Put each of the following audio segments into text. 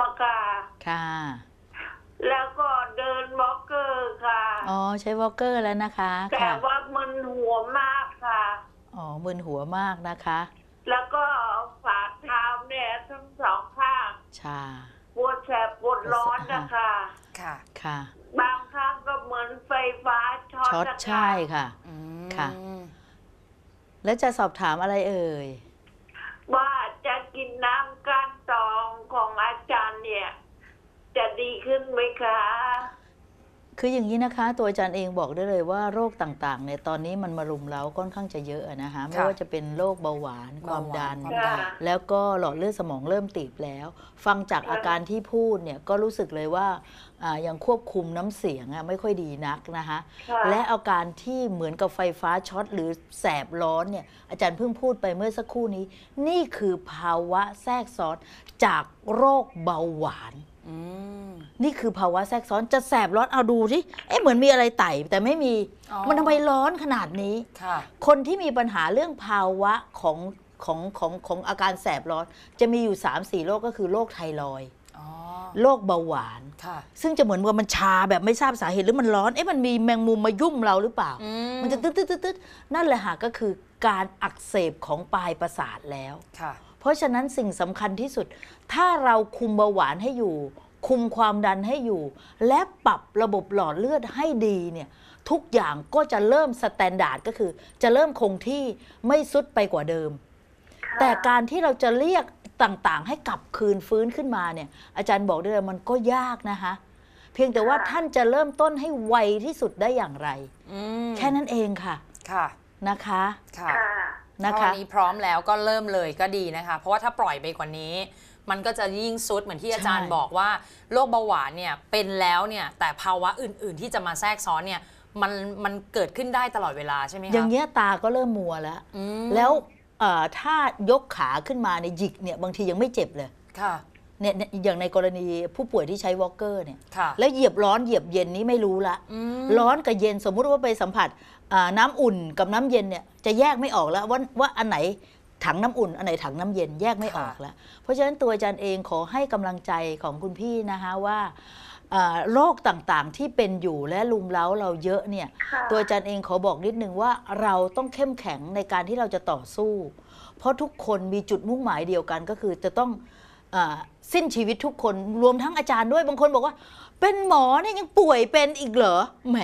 มาค่ะ ค่ะ แล้วก็เดินวอล์กเกอร์ค่ะ อ๋อใช้วอลเกอร์แล้วนะคะแต่ค่ะว่ามึนหัวมากค่ะ อ๋อมึนหัวมากนะคะ แล้วก็ฝ่าเท้าเนี่ยทั้งสองข้างชา ปวดแสบปวดร้อนนะคะ ค่ะ ค่ะ บางครั้งก็เหมือนไฟฟ้าช็อตช็อตนะคะใช่ค่ะ อืมค่ะ แล้วจะสอบถามอะไรเอ่ย ว่าจะกินน้ำก้านตองของอาจารย์เนี่ย จะดีขึ้นไหม คะคืออย่างนี้นะคะ ตัวอาจารย์เองบอกได้เลยว่าโรคต่างๆเนี่ยตอนนี้มันมารุมเร้าค่อนข้างจะเยอะอะนะคะไม่ว่าจะเป็นโรคเบาหวานความดัน ความดัน แล้วก็หลอดเลือดสมองเริ่มตีบแล้ว ฟังจากอาการที่พูดเนี่ยก็รู้สึกเลยว่าอ่ายังควบคุมน้ำเสียงอะไม่ค่อยดีนักนะคะ ค่ะและอาการที่เหมือนกับไฟฟ้าช็อตหรือแสบร้อนเนี่ยอาจารย์เพิ่งพูดไปเมื่อสักครู่นี้ นี่คือภาวะแทรกซ้อนจากโรคเบาหวานอืม นี่คือภาวะแทรกซ้อนจะแสบร้อนเอาดูสิเอ๊ะเหมือนมีอะไรไต่แต่ไม่มีอ๋อมันทำไมร้อนขนาดนี้ค่ะคนที่มีปัญหาเรื่องภาวะของของของของอาการแสบร้อน จะมีอยู่3 4โรคก็คือโรคไทรอยด์อ๋อโรคเบาหวานค่ะซึ่งจะเหมือนว่ามันชาแบบไม่ทราบสาเหตุหรือมันร้อน เอ๊ะมันมีแมงมุมมายุ่มเราหรือเปล่าอืมมันจะตึ๊ดตึ๊ดตึ๊ดตึ๊ดนั่นแหละค่ะก็คือการอักเสบของปลายประสาทแล้วค่ะ เพราะฉะนั้นสิ่งสำคัญที่สุด ถ้าเราคุมเบาหวานให้อยู่ คุมความดันให้อยู่ และปรับระบบหลอดเลือดให้ดีเนี่ยทุกอย่างก็จะเริ่มสแตนดาร์ดก็คือ จะเริ่มคงที่ไม่สุดไปกว่าเดิมค่ะแต่การที่เราจะเรียกต่างๆ ให้กลับคืนฟื้นขึ้นมาเนี่ย อาจารย์บอกได้เลยมันก็ยากนะคะ เพียงแต่ว่าท่านจะเริ่มต้นให้ไวที่สุดได้อย่างไรอืมแค่นั้นเองค่ะ ค่ะนะคะ ค่ะค่ะ นะถ้าคะวันนี้พร้อมแล้วก็เริ่มเลยก็ดีนะคะ เพราะว่าถ้าปล่อยไปกว่านี้ มันก็จะยิ่งซุดเหมือนที่อาจารย์ใช่บอกว่าโรคเบาหวานเนี่ยเป็นแล้วเนี่ยแต่ภาวะอื่น ๆ ที่จะมาแทรกซ้อนเนี่ยมันมันเกิดขึ้นได้ตลอดเวลาใช่ไหมคะอย่างเงี้ยตาก็เริ่มมัวแล้วอืมแล้วเอ่อถ้ายกขาขึ้นมาในยหยิกเนี่ยบางทียังไม่เจ็บเลยค่ะเนี่ยเนี่ยอย่างในกรณีผู้ป่วยที่ใช้วอลเกอร์เนี่ยค่ะแล้วเหยียบร้อนเหยียบเย็นนี้ไม่รู้ละอืมร้อนกับเย็นสมมุติว่าไปสัมผัส อ่าน้ำอุ่นกับน้ำเย็นเนี่ยจะแยกไม่ออกแล้วว่าว่าอันไหนถังน้ำอุ่นอันไหนถังน้ำเย็นแยกไม่ออกแล้ว เพราะฉะนั้นตัวอาจารย์เองขอให้กำลังใจของคุณพี่นะคะว่าอ่าโรคต่างๆที่เป็นอยู่และลุมเล้าเราเยอะเนี่ยค่ะตัวอาจารย์เองขอบอกนิดนึงว่าเราต้องเข้มแข็งในการที่เราจะต่อสู้ เพราะทุกคนมีจุดมุ่งหมายเดียวกันก็คือจะต้องอาสิ้นชีวิตทุกคนรวมทั้งอาจารย์ด้วยบางคนบอกว่า เป็นหมอเนี่ยยังป่วยเป็นอีกเหรอแหม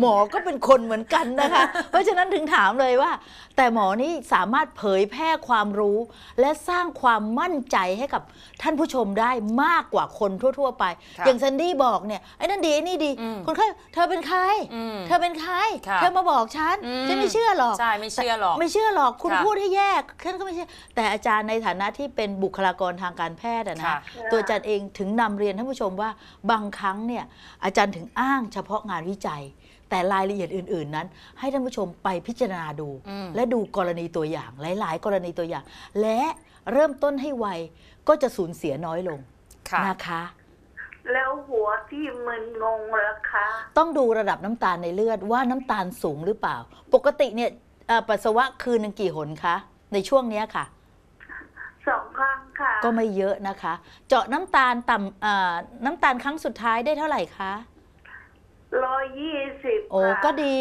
หมอก็เป็นคนเหมือนกันนะคะ เพราะฉะนั้นถึงถามเลยว่า แต่หมอนี่สามารถเผยแพร่ความรู้ และสร้างความมั่นใจให้กับท่านผู้ชมได้มากกว่าคนทั่ว ๆ ไปค่ะอย่างซันดี้บอกเนี่ยไอ้นั่นดีไอ้นี่ดีอืมคนไข้เธอเป็นใครอืมเธอเป็นใครค่ะเธอมาบอกฉันอืมฉันไม่เชื่อหรอก ใช่ไม่เชื่อหรอก ไม่เชื่อหรอกคุณค่ะพูดให้แยกฉันก็ไม่เชื่อ แต่อาจารย์ในฐานะที่เป็นบุคลากรทางการแพทย์อะนะค่ะตัวอาจารย์เองถึงนำเรียนท่านผู้ชมว่าบางครั้งเนี่ยอาจารย์ถึงอ้างเฉพาะงานวิจัยแต่รายละเอียดอื่น ๆนั้น ให้ท่านผู้ชมไปพิจารณาดูอืมและดูกรณีตัวอย่างหลาย ๆ กรณีตัวอย่าง และเริ่มต้นให้ไวก็จะสูญเสียน้อยลงค่ะนะคะ แล้วหัวที่มึนงงแล้วคะ ต้องดูระดับน้ำตาลในเลือดว่าน้ำตาลสูงหรือเปล่า ปกติเนี่ยเอ่อปัสสาวะคืนหนึ่งกี่หนคะ ในช่วงเนี้ยค่ะสองครั้งค่ะ ก็ไม่เยอะนะคะ เจาะน้ำตาลต่ำเอ่อน้ำตาลครั้งสุดท้ายได้เท่าไหร่คะร้อยยี่สิบ โอ้ก็ดี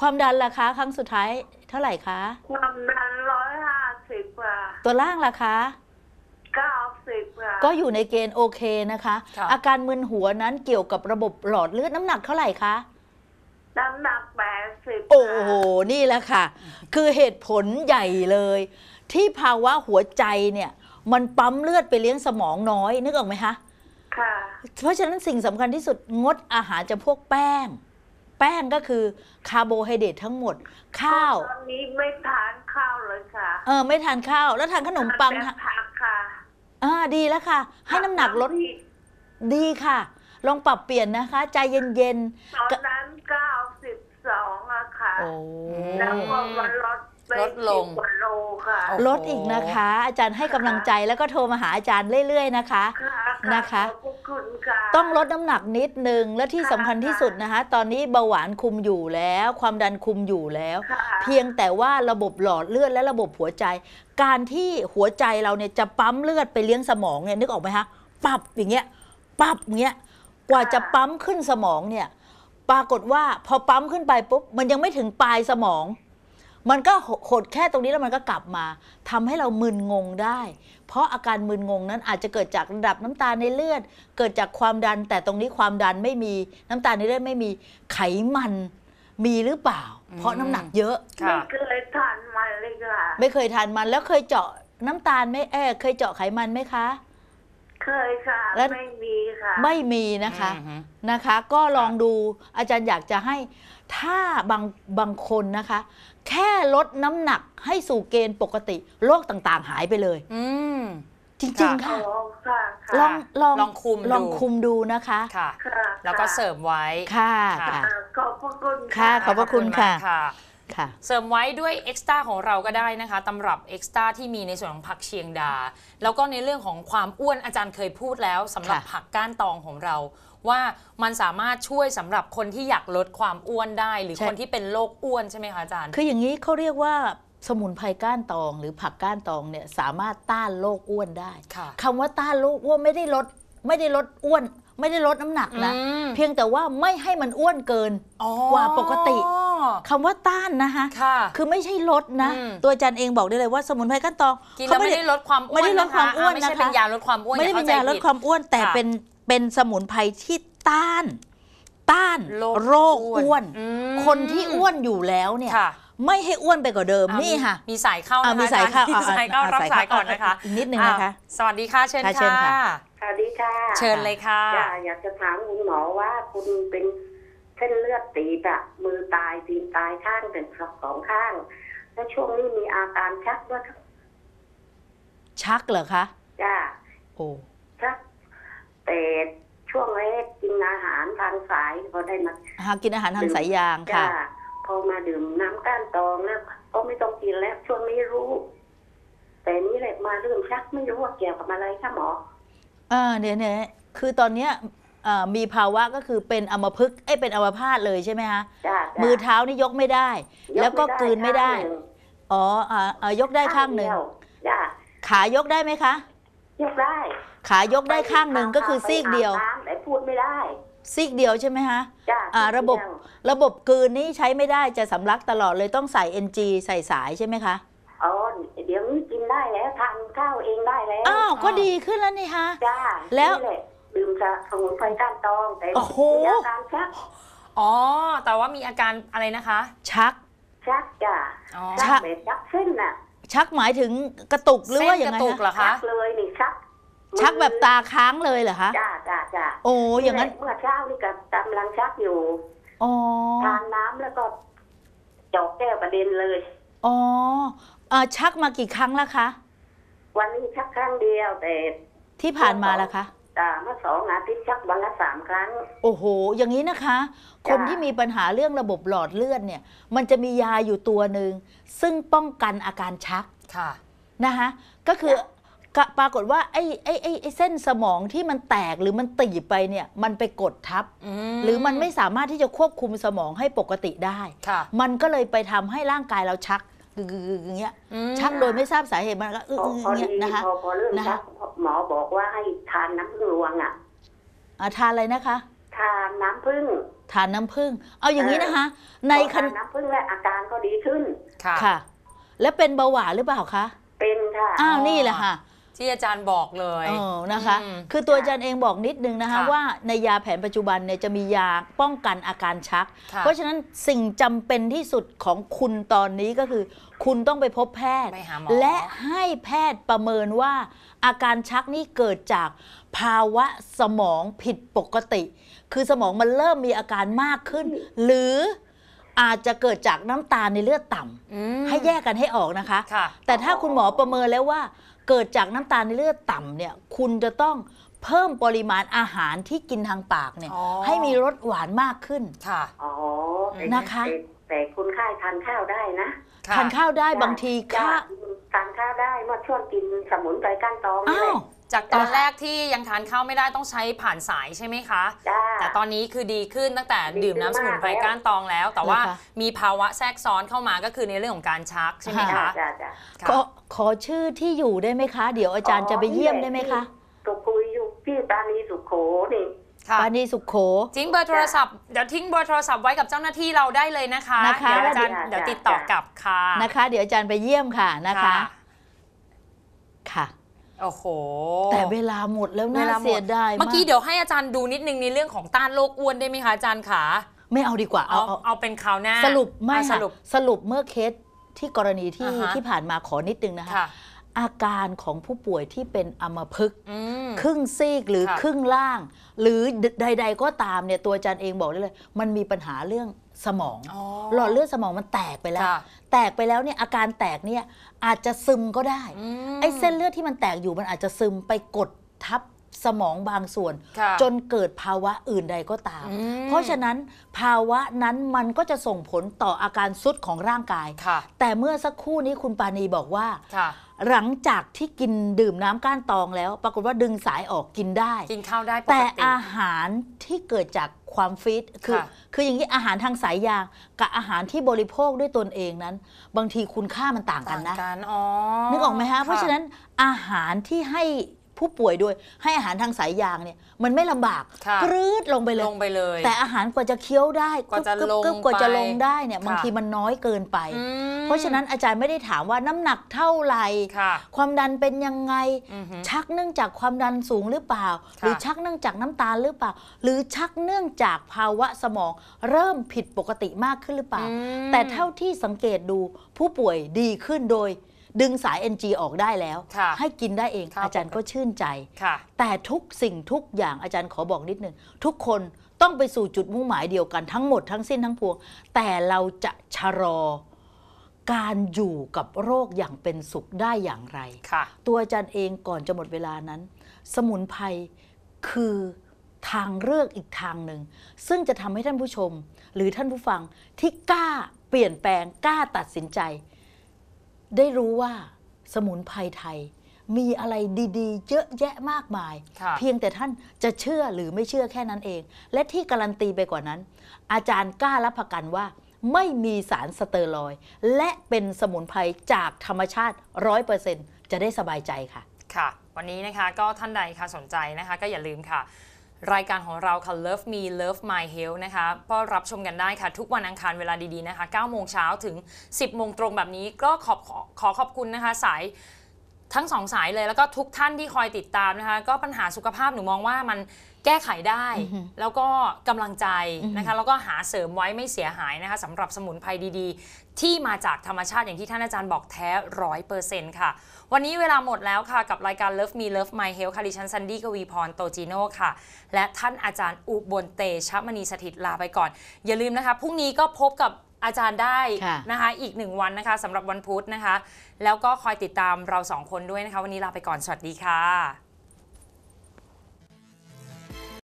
ความดันล่ะคะ ครั้งสุดท้ายเท่าไหร่คะ ความดันร้อยห้าสิบค่ะตัวล่างล่ะคะเก้าสิบค่ะก็อยู่ในเกณฑ์โอเคนะคะ ค่ะ อาการมึนหัวนั้นเกี่ยวกับระบบหลอดเลือดน้ำหนักเท่าไหร่คะ น้ำหนักแปดสิบโอ้โห นี่แหละค่ะ คือเหตุผลใหญ่เลย ที่ภาวะหัวใจเนี่ย มันปั๊มเลือดไปเลี้ยงสมองน้อยนึกออกไหมคะ ค่ะ เพราะฉะนั้นสิ่งสำคัญที่สุดงดอาหารจำพวกแป้ง แป้งก็คือคาร์โบไฮเดรตทั้งหมด ข้าว ตอนนี้ไม่ทานข้าวเลยค่ะเออไม่ทานข้าว แล้วทานขนมปังแต่ค่ะผักค่ะอ่าดีแล้วค่ะ ให้น้ำหนักลดที่ดีค่ะ ลองปรับเปลี่ยนนะคะ ใจเย็นตอนนั้นเก้าสิบสองอะค่ะๆโอ้ แล้วก็มันลดไป ลดลง สิบกว่าโลค่ะโอ้โหลดอีกนะคะ อาจารย์ให้กำลังใจแล้วก็โทรมาหาอาจารย์เรื่อยๆนะคะ ค่ะนะคะ ขอบพรคุณค่ะ ต้องลดน้ำหนักนิดนึงและที่สำคัญที่สุดนะคะ ตอนนี้เบาหวานคุมอยู่แล้ว ความดันคุมอยู่แล้ว ค่ะเพียงแต่ว่าระบบหลอดเลือดและระบบหัวใจ การที่หัวใจเราเนี่ยจะปั๊มเลือดไปเลี้ยงสมองเนี่ยนึกออกไหมคะปับอย่างเงี้ยปับอย่างเงี้ยกว่าจะปั๊มขึ้นสมองเนี่ย ปรากฏว่าพอปั๊มขึ้นไปปุ๊บมันยังไม่ถึงปลายสมอง มันก็หดแค่ตรงนี้แล้วมันก็กลับมาทำให้เรามึนงงได้ เพราะอาการมึนงงนั้นอาจจะเกิดจากระดับน้ำตาลในเลือด เกิดจากความดัน แต่ตรงนี้ความดันไม่มีน้ำตาลในเลือดไม่มีไขมันมีหรือเปล่า เพราะน้ำหนักเยอะไม่ค่ะเคยทานมันเลยค่ะไม่เคยทานมันแล้วเคยเจาะน้ำตาลไหม่เออเคยเจาะไขมันไหมคะเคยค่ะแล้วไม่มีค่ะ ไม่มีนะคะอือฮึนะคะ ก็ลองดูอาจารย์อยากจะให้ ถ้าบางบางคนนะคะ แค่ลดน้ำหนักให้สู่เกณฑ์ปกติโรคต่างๆ หายไปเลย อืม จริงๆอ๋ค่ะอค่ะลค่ะองลองลองคุมดู ลองคุมดูนะคะ ค่ะ ค่ะแล้วก็เสริมไว้ ค่ะค่ะค่ะอ่าขอบพระคุณ ค่ะขอบพระคุณมากค่ะค่ะค่ะ เสริมไว้ด้วยเอ็กซ์ต a ของเราก็ได้นะคะตำรับเอ็กซ์ต a ที่มีในส่วนของผักเชียงดา แล้วก็ในเรื่องของความอ้วนอาจารย์เคยพูดแล้วสำหรับค่ะ ผักก้านตองของเรา ว่ามันสามารถช่วยสำหรับคนที่อยากลดความอ้วนได้ หรือคนที่เป็นโรคอ้วนใช่ไหมคะอาจารย์ คืออย่างนี้เขาเรียกว่าสมุนไพรก้านตอง หรือผักก้านตองเนี่ยสามารถต้านโรคอ้วนได้ค่ะคำว่าต้านโรคอ้วนไม่ได้ลดไม่ได้ลดอ้วน ไม่ได้ลดน้ำหนักนะอืมเพียงแต่ว่าไม่ให้มันอ้วนเกินอ๋อกว่าปกติคำว่าต้านนะคะค่ะคือไม่ใช่ลดนะอืมตัวอาจารย์เองบอกได้เลยว่าสมุนไพรก้านตองกินแล้วไม่ได้ลดความอ้วนไม่ได้ลดความอ้วนไม่นะใช่คะเป็นยาลดความอ้วนไม่ได้เป็นาอยเข้ลดผิความอ้วนแต่ค่ะเป็น เป็นสมุนไพรที่ต้าน ต้านโรคโรคอ้วนอืมคนที่อ้วนอยู่แล้วเนี่ยค่ะไม่ให้อ้วนไปกว่าเดิมอ่นี่ค่ะ มีสายเข้าอะนะคะมีสายเข้าอจรอะมีสายเข้าอะรับสายสายเข้าก่อนนะคะอีกนิดนึงนะคะอ่สวัสดีค่ะเชิญค่ะเชิญค่ะค่ะสวัสดีค่ะ เชิญเลยค่ะจ้ะอยากจะถามคุณหมอว่าคุณเป็นเส้นเลือดตีบอะมือตายตีนตายข้างเป็นสองข้าง แล้วช่วงนี้มีอาการชักด้วยชักเหรอคะจ้าโอ้ชัก แต่ช่วงแรกกินอาหารทางสายพอได้มาหากินอาหารทางสายยางจ้าค่ะพอมาดื่มน้ำก้านตองแล้วก็ไม่ต้องกินแล้วช่วงนี้รู้ แต่นี่แหละมาเริ่มชักไม่รู้ว่าเกี่ยวกับอะไรค่ะหมอ อ่าเนี่ยเนี่ยคือตอนเนี้ยอ่ามีภาวะก็คือเป็นอัมพฤกษ์เอ้ยเป็นอัมพาตเลยใช่ไหมคะจ้าจ้ามือเท้านี่ยกไม่ได้ ยแล้วก็กลืนไม่ได้ ข้างหนึ่งอ๋ออ่าอ่ายกได้ข้างหนึ่งเดียวจ้าขายกได้ไหมคะ ยกได้ ขายกได้ข้างหนึ่งก็คือซีกเดียวไปอาบน้ำแต่พูดไม่ได้ ซีกเดียวใช่ไหมคะจ้าอ่าซีกระบบเดียวระบบกลืนนี่ใช้ไม่ได้จะสำลักตลอดเลยต้องใส่ NG ใส่สายใช่ไหมคะอ๋อเดี๋ยวนี้กินได้แล้วทานข้าวเองได้แล้วอ้าวก็ดีขึ้นแล้วนี่ฮะจ้าแล้วนี่หะดื่มจะสมุนไพรก้านตองแต่โอ้โหมีอาการชักอ๋อ แต่ว่ามีอาการอะไรนะคะ ชัก ชักจ้าอ๋อชัชักกแบบชักเส้นน่ะชักหมายถึงกระตุกหรือว่าอย่างเส้นไรกระตุกเหรคะอชักเลยนี่ ชักชักแบบตาค้างเลยเหรอคะจ้าจ้าจ้าโอ้อย่างนั้นแหละเมื่อเช้านี่ก็กำลังชักอยู่อ๋อทานน้ำแล้วก็เจอกแก้วประเด็นเลยอ๋ออ่าชักมากี่ครั้งแล้วคะ วันนี้ชักครั้งเดียวแต่ที่ผ่านมาแล้วคะอ่าเมื่อสองอาทิตย์ชักวันละสามครั้ง โอ้โห อย่างนี้นะคะ คนจ้ะที่มีปัญหาเรื่องระบบหลอดเลือดเนี่ย มันจะมียาอยู่ตัวหนึ่งซึ่งป้องกันอาการชักค่ะนะคะก็คือกะ ปรากฏว่าไอ้ไอ้ไอ้ไอ้เส้นสมองที่มันแตกหรือมันตีบไปเนี่ยมันไปกดทับอืหรือมันไม่สามารถที่จะควบคุมสมองให้ปกติได้ ค่ะมันก็เลยไปทำให้ร่างกายเราชักกึกๆๆอย่างเงี้ยอืม ชักโดยไม่ทราบสาเหตุมันก็อึพอพอๆๆเงี้ดียนะคะ พอพอเริ่มนะคะ ชักหมอบอกว่าให้ทานน้ำผึ้งรวงอะ อะทานอะไรนะคะ ทานน้ำผึ้งทานน้ำผึ้งเอาอย่างนี้นะคะ ในพอคัทานนน้ำผึ้งแล้วอาการก็ดีขึ้น ค่ะ ค่ะ แล้วเป็นเบาหวานหรือเปล่าคะเป็นค่ะ อ้าวนี่แหละค่ะ ที่อาจารย์บอกเลยเออนะคะ อืม คือตัวอาจารย์เองบอกนิดนึงนะคะค่ะว่าในยาแผนปัจจุบันเนี่ยจะมียาป้องกันอาการชัก ค่ะเพราะฉะนั้นสิ่งจำเป็นที่สุดของคุณตอนนี้ก็คือ คุณต้องไปพบแพทย์ ไปหาหมอ และให้แพทย์ประเมินว่า อาการชักนี่เกิดจากภาวะสมองผิดปกติ คือสมองมันเริ่มมีอาการมากขึ้น หรืออาจจะเกิดจากน้ำตาลในเลือดต่ำ อืมให้แยกกันให้ออกนะคะ ค่ะ แต่ถ้าคุณหมอประเมินแล้วว่า เกิดจากน้ำตาลในเลือดต่ำเนี่ยคุณจะต้องเพิ่มปริมาณอาหารที่กินทางปากเนี่ยอ๋อให้มีรสหวานมากขึ้นค่ะอ๋อแต่นะคะแต่แต่คุณค่ายทานข้าวได้นะค่ะทานข้าวได้บางทีจ้ะข้าวทานข้าวได้เมื่อช่วงกินสมุนไพรก้านตองนี่อ้าแหวละจากตอนแรกที่ยังทานข้าวไม่ได้ต้องใช้ผ่านสายใช่ไหมคะจ้าแต่ตอนนี้คือดีขึ้นตั้งแต่ดีดื่มน้ำสมุนไพรขึ้นมากแล้วก้านตองแล้ว แต่ว่าเหรอคะมีภาวะแทรกซ้อนเข้ามาก็คือในเรื่องของการชักใช่ไหมจ้าคะจ้าจ้า ขอขอชื่อที่อยู่ได้ไหมคะ เดี๋ยวอาจารย์จะไปเยี่ยมได้ไหมคะก็คุยอยู่พพี่ปราณีสุขโขนี่ค่ะปานีสุขโข ทิ้งเบอร์โทรศัพท์เดี๋ยวทิ้งเบอร์โทรศัพท์ไว้กับเจ้าหน้าที่เราได้เลยนะคะนะคะ เดี๋ยวอาจารย์จ้ะเดี๋ยวจ้ะติดต่อกลับค่ะนะคะ เดี๋ยวอาจารย์ไปเยี่ยมค่ะนะคะ ค่ะโอ้โห แต่เวลาหมดแล้วเวน่าลาหมเสียดดายเมื่อกี้ากเดี๋ยวให้อาจารย์ดูนิดนึงในเรื่องของต้านโรคอ้วนได้ไหมคะอาจารย์ขาไม่เอาดีกว่าเอาเอาเอาเอาเป็นคราวหน้า สรุปไม่อะสค่ะรุปสรุปเมื่อเคส ที่กรณีที่อ่าฮะ ที่ผ่านมาขอนิดนึงนะคะ ค่ะ อาการของผู้ป่วยที่เป็นอัมพฤกษ์อืม ครึ่งซีกหรือค่ะ ครึ่งล่าง หรือใด ๆ ก็ตามเนี่ยตัวอาจารย์เองบอกได้เลย มันมีปัญหาเรื่องสมอง อ๋อ หลอดเลือดสมองมันแตกไปแล้ว ค่ะ แตกไปแล้วเนี่ยอาการแตกเนี่ยอาจจะซึมก็ได้อืมไอ้เส้นเลือดที่มันแตกอยู่มันอาจจะซึมไปกดทับ สมองบางส่วนค่ะจนเกิดภาวะอื่นใดก็ตามอืมเพราะฉะนั้นภาวะนั้นมันก็จะส่งผลต่ออาการซุดของร่างกายค่ะแต่เมื่อสักครู่นี้คุณปานีบอกว่าค่ะหลังจากที่กินดื่มน้ำก้านตองแล้ว ปรากฏว่าดึงสายออกกินได้ กินข้าวได้ปกแต่ติอาหารที่เกิดจากความฟิตคือค่ะคืออย่างนี้อาหารทางสายยางกับอาหารที่บริโภคด้วยตนเองนั้น บางทีคุณค่ามันต่างกันนะต่างกันอ๋อนึกออกไหมฮะเพราะฉะนั้นอาหารที่ให้ ผู้ป่วยโดยให้อาหารทางสายยางเนี่ยมันไม่ลำบากค่ะ กรืดลงไปเลย ลงไปเลย แต่อาหารกว่าจะเคี้ยวได้กว่าจะกึบลงกึบกว่าจะไปลงได้เนี่ยค่ะ บางทีมันน้อยเกินไป อืมเพราะฉะนั้นอาจารย์ไม่ได้ถามว่าน้ำหนักเท่าไหร่ค่ะ ความดันเป็นยังไง อือหือ ชักเนื่องจากความดันสูงหรือเปล่า ค่ะ หรือชักเนื่องจากน้ำตาลหรือเปล่า หรือชักเนื่องจากภาวะสมองเริ่มผิดปกติมากขึ้นหรือเปล่า อืม แต่เท่าที่สังเกตดูผู้ป่วยดีขึ้นโดย ดึงสาย NG ออกได้แล้ว ค่ะให้กินได้เองค่ะอาจารย์ก็ชื่นใจ ค่ะ แต่ทุกสิ่งทุกอย่างอาจารย์ขอบอกนิดหนึ่งทุกคนต้องไปสู่จุดมุ่งหมายเดียวกันทั้งหมดทั้งสิ้นทั้งปวง แต่เราจะชะลอการอยู่กับโรคอย่างเป็นสุขได้อย่างไร ค่ะ ตัวอาจารย์เองก่อนจะหมดเวลานั้น สมุนไพรคือทางเลือกอีกทางหนึ่ง ซึ่งจะทำให้ท่านผู้ชม หรือท่านผู้ฟังที่กล้าเปลี่ยนแปลงกล้าตัดสินใจ ได้รู้ว่าสมุนไพรไทย มีอะไรดีๆ เยอะแยะมากมายค่ะเพียงแต่ท่านจะเชื่อหรือไม่เชื่อแค่นั้นเอง และที่การันตีไปกว่านั้น อาจารย์กล้ารับประกันว่าไม่มีสารสเตอรอยด์และเป็นสมุนไพรจากธรรมชาติ 100%จะได้สบายใจค่ะ ค่ะ วันนี้นะคะก็ท่านใดค่ะสนใจนะคะ ก็อย่าลืมค่ะ รายการของเราค่ะ Love Me Love My Health นะคะก็รับชมกันได้ค่ะ ทุกวันอังคารเวลาดีๆนะคะ9โมงเช้าถึง 10โมงตรงแบบนี้ก็ขอบขอขอขอบคุณนะคะ สาย ทั้งสองสายเลยแล้วก็ทุกท่านที่คอยติดตามนะคะ ก็ปัญหาสุขภาพหนูมองว่ามันแก้ไขได้ แล้วก็กำลังใจนะคะ แล้วก็หาเสริมไว้ไม่เสียหายนะคะสำหรับสมุนไพรดีๆ ที่มาจากธรรมชาติอย่างที่ท่านอาจารย์บอกแท้ร้อยเปอร์เซ็นต์ค่ะ วันนี้เวลาหมดแล้วค่ะ กับรายการ Love Me Love My Health ค่ะดิฉันซันดี้กวีพรโตจิโน่ค่ะ และท่านอาจารย์อุบลเตชะมณีสถิตลาไปก่อน อย่าลืมนะคะพรุ่งนี้ก็พบกับ อาจารย์ได้ค่ะนะคะอีกหนึ่งวันนะคะสำหรับวันพุธนะคะ แล้วก็คอยติดตามเราสองคนด้วยนะคะ วันนี้ลาไปก่อนสวัสดีค่ะ